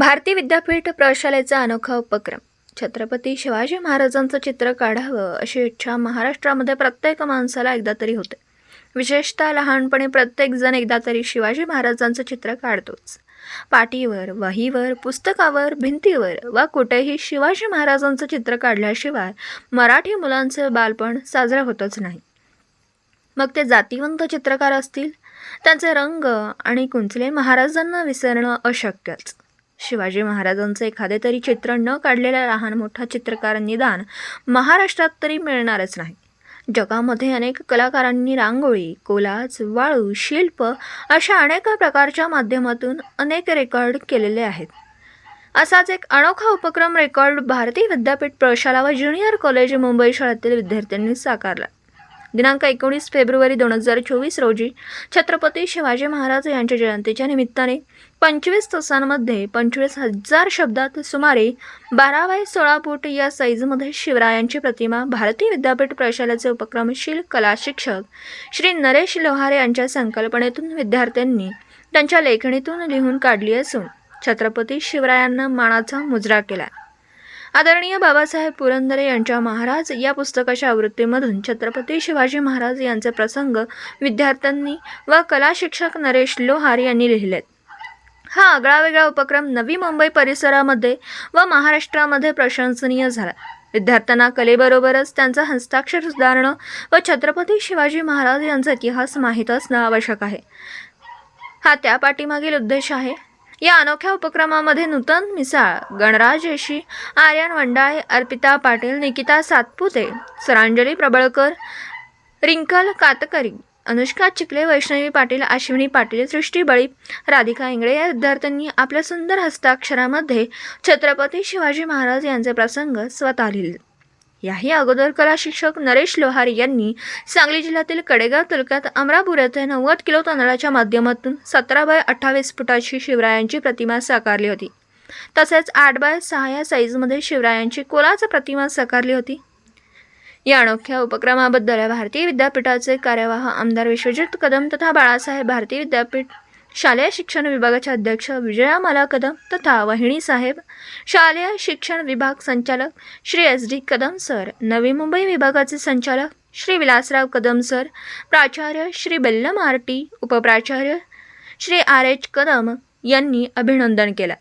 भारतीय विद्यापीठ प्रशालेचा अनोखा उपक्रम. छत्रपती शिवाजी महाराजांचं चित्र काढावं अशी इच्छा महाराष्ट्रामध्ये प्रत्येक माणसाला एकदा तरी होते. विशेषतः लहानपणी प्रत्येकजण एकदा तरी शिवाजी महाराजांचं चित्र काढतोच. पाटीवर वहीवर पुस्तकावर भिंतीवर वा कुठेही शिवाजी महाराजांचं चित्र काढल्याशिवाय मराठी मुलांचं बालपण साजरं होतच नाही. मग ते जातीवंत चित्रकार असतील? त्यांचे रंग आणि कुंचले महाराजांना विसरणं अशक्यच. शिवाजी महाराजांचं एखादे तरी चित्र न काढलेला लहान मोठा चित्रकार निदान महाराष्ट्रात तरी मिळणारच नाही. जगामध्ये अनेक कलाकारांनी रांगोळी कोलाज वाळू शिल्प अशा अनेक प्रकारच्या माध्यमातून अनेक रेकॉर्ड केलेले आहेत. असाच एक अनोखा उपक्रम रेकॉर्ड भारतीय विद्यापीठ प्रशाला व ज्युनियर कॉलेज मुंबई शाळेतील विद्यार्थ्यांनी साकारला. दिनांक एकोणीस फेब्रुवारी दोन हजार चोवीस रोजी छत्रपती शिवाजी महाराज यांच्या जयंतीच्या निमित्ताने पंचवीस तासांमध्ये पंचवीस हजार शब्दात सुमारे बारा बाय सोळा फूट या साईजमध्ये शिवरायांची प्रतिमा भारतीय विद्यापीठ प्रशालेचे उपक्रमशील कला शिक्षक श्री नरेश लोहारे यांच्या संकल्पनेतून विद्यार्थ्यांनी त्यांच्या लेखणीतून लिहून काढली असून छत्रपती शिवरायांना मानाचा मुजरा केला. आदरणीय बाबासाहेब पुरंदरे यांच्या महाराज या पुस्तकाच्या आवृत्तीमधून छत्रपती शिवाजी महाराज यांचे प्रसंग विद्यार्थ्यांनी व कला शिक्षक नरेश लोहार यांनी लिहिलेत. हा आगळावेगळा उपक्रम नवी मुंबई परिसरामध्ये व महाराष्ट्रामध्ये प्रशंसनीय झाला. विद्यार्थ्यांना कलेबरोबरच त्यांचा हस्ताक्षर सुधारणं व छत्रपती शिवाजी महाराज यांचा इतिहास माहीत असणं आवश्यक आहे. हा त्या पाठीमागील उद्देश आहे. या अनोख्या उपक्रमामध्ये नूतन मिसाळ गणराज येशी आर्यन वंडाळे अर्पिता पाटील निकिता सातपुते सरांजली प्रबळकर रिंकल कातकरी अनुष्का चिखले वैष्णवी पाटील अश्विनी पाटील सृष्टी बळी राधिका इंगळे या विद्यार्थ्यांनी आपल्या सुंदर हस्ताक्षरामध्ये छत्रपती शिवाजी महाराज यांचे प्रसंग स्वतः लिहिले. याही अगोदर कला शिक्षक नरेश लोहार यांनी सांगली जिल्ह्यातील कडेगाव तालुक्यात अमरापूर येथे नव्वद किलो तांदळाच्या माध्यमातून सतरा बाय अठ्ठावीस फुटाची शिवरायांची प्रतिमा साकारली होती. तसेच आठ बाय सहा या साईजमध्ये शिवरायांची कोलाच प्रतिमा साकारली होती. या अनोख्या उपक्रमाबद्दल भारतीय विद्यापीठाचे कार्यवाह आमदार विश्वजित कदम तथा बाळासाहेब भारतीय विद्यापीठ शालेय शिक्षण विभागाच्या अध्यक्ष विजया माला कदम तथा वहिणी साहेब शालेय शिक्षण विभाग संचालक Shri S D Kadam sir Navi Mumbai विभागाचे संचालक श्री विलासराव कदम सर प्राचार्य श्री बेल्लम आरटी उपप्राचार्य श्री आर एच कदम यांनी अभिनंदन केलं.